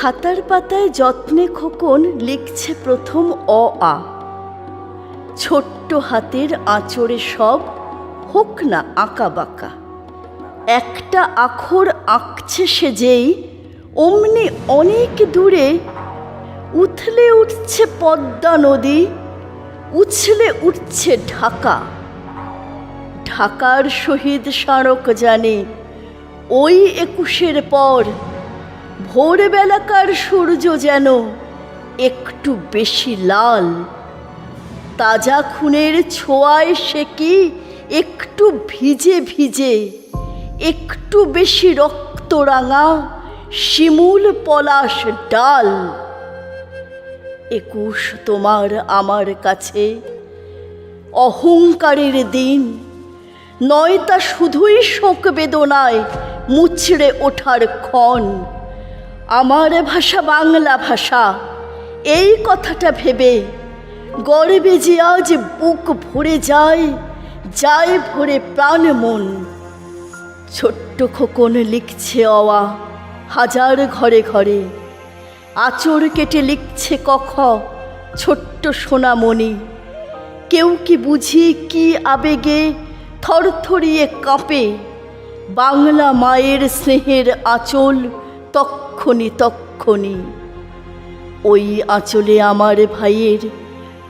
খাতার পাতায় যত্নে খোকন লিখছে প্রথম অ আ। ছোট্ট হাতের আঁচড়ে সব, হোক না আঁকা বাঁকা। একটা আখর আঁকছে সে যেই, অমনি অনেক দূরে, উথলে উঠছে পদ্মা নদী, উছলে উঠছে ঢাকা। ঢাকার শহীদ স্মারক জানে, ওই একুশের পর ভোরবেলাকার সূর্য যেন একটু বেশি লাল। তাজা খুনের ছোঁয়ায় সে কি একটু ভিজে ভিজে, একটু বেশি রক্ত রাঙা শিমুল পলাশ ডাল। একুশ তোমার আমার কাছে অহংকারের দিন নয় তা শুধুই শোক বেদনায় মুচড়ে ওঠার ক্ষণ। আমার ভাষা বাংলা ভাষা। এই কথাটা ভেবে গর্বে যে আজ বুক ভরে যায় যায় ভরে প্রাণ মন। ছোট্ট খোকন লিখছে অওয়া হাজার ঘরে ঘরে। আচর কেটে লিখছে কখ ছোট্ট সোনামণি। কেউ কি বুঝি কি আবেগে থরথরিয়ে কাঁপে। বাংলা মায়ের স্নেহের আঁচল তক্ষণি তক্ষণি। ওই আঁচলে আমার ভাইয়ের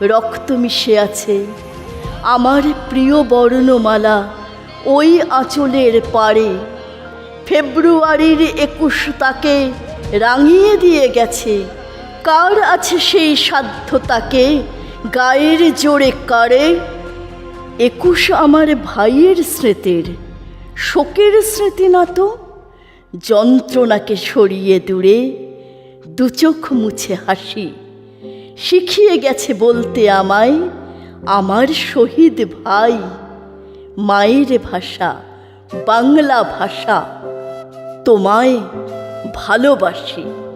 রক্ত মিশে আছে। আমার প্রিয় বর্ণমালা ওই আঁচলের পাড়ে। ফেব্রুয়ারির একুশ তাকে রাঙিয়ে দিয়ে গেছে। কার আছে সেই সাধ্য তাকে গায়ের জোরে কারে একুশ আমার ভাইয়ের স্মৃতির শোকের স্মৃতি না তো? যন্ত্রণাকে সরিয়ে দূরে দুচোখ মুছে হাসি। শিখিয়ে গেছে বলতে আমায়, আমার শহীদ ভাই, মায়ের ভাষা, বাংলা ভাষা, তোমায় ভালোবাসি।